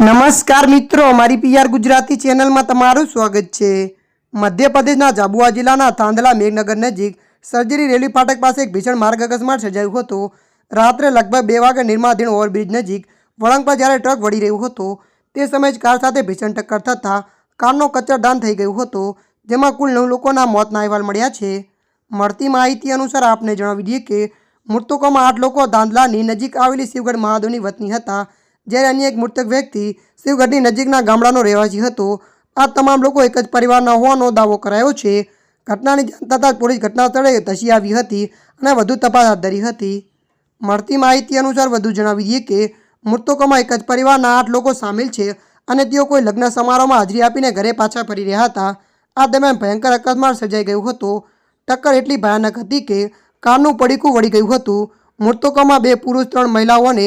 નમસ્કાર મિત્રો મારી પીઆર ગુજરાતી ચેનલમાં તમારું સ્વાગત છે. મધ્યપ્રદેશના જાબુઆ જિલ્લાના તાંદલા મેઘનગર નજીક સર્જરી રેલી ફાટક પાસે એક ભીષણ માર્ગ અકસ્માત સર્જાયો હતો. રાત્રે લગભગ બે વાગે નિર્માધીન ઓવરબ્રિજ નજીક વળાંક પર જ્યારે ટ્રક વળી રહ્યો હતો, તે સમયે જ કાર સાથે ભીષણ ટક્કર થતાં કારનો કચરદાન થઈ ગયો હતો, જેમાં કુલ નવ લોકોના મોતના અહેવાલ મળ્યા છે. મળતી માહિતી અનુસાર આપને જણાવી દઈએ કે મૃતકોમાં આઠ લોકો દાંદલાની નજીક આવેલી શિવગઢ મહાદેવની વતની હતા. જ્યારે અન્ય એક મૃતક વ્યક્તિ શિવગઢની નજીકના ગામડાનો રહેવાસી હતો, આ તમામ લોકો એક જ પરિવારના હોવાનો દાવો કરાયો છે. ઘટનાની જાણ થતાં જ પોલીસ ઘટના સ્થળે ધસી આવી હતી અને વધુ તપાસ હાથ ધરી હતી. મળતી માહિતી અનુસાર વધુ જણાવી દઈએ કે, મૃતકોમાં એક જ પરિવારના આઠ લોકો સામેલ છે અને તેઓ કોઈ લગ્ન સમારોહમાં હાજરી આપીને ઘરે પાછા ફરી રહ્યા હતા. આ દરમિયાન ભયંકર અકસ્માત સર્જાઈ ગયો હતો. ટક્કર એટલી ભયાનક હતી કે કારનું પડીકું વળી ગયું હતું. મૃતકોમાં બે પુરુષ, ત્રણ મહિલાઓ અને